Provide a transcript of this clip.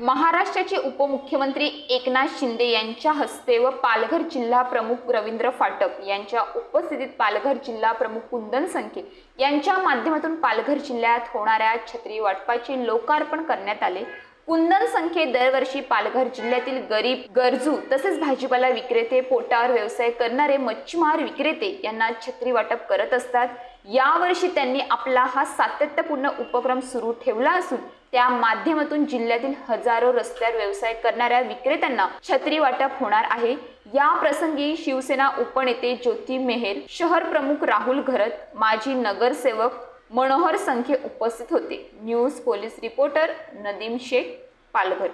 महाराष्ट्राचे उपमुख्यमंत्री एकनाथ शिंदे यांच्या हस्ते व पालघर जिल्हा प्रमुख रवींद्र फाटक यांच्या उपस्थितीत पालघर जिल्हा प्रमुख कुंदन संखे यांच्या माध्यमातून पालघर जिल्ह्यात होणाऱ्या छत्री वाटपाचे लोकार्पण करण्यात आले. कुंदन संख्ये दरवर्षी पालघर जिल्ह्यातील गरीब गरजू तसेच भाजीपाला विक्रेते पोटावर व्यवसाय करणारे मच्छीमार विक्रेते यांना छत्री वाटप करत असतात. यावर्षी त्यांनी आपला हा सातत्यपूर्ण उपक्रम सुरू ठेवला असून त्या माध्यमातून जिल्ह्यातील हजारो रस्त्यावर व्यवसाय करणाऱ्या विक्रेत्यांना छत्री वाटप होणार आहे. या प्रसंगी शिवसेना उपनेते ज्योती मेहेर शहर प्रमुख राहुल घरत माजी नगरसेवक मनोहर संखे उपस्थित होते. News police reporter Nadeem Shaikh Palghar.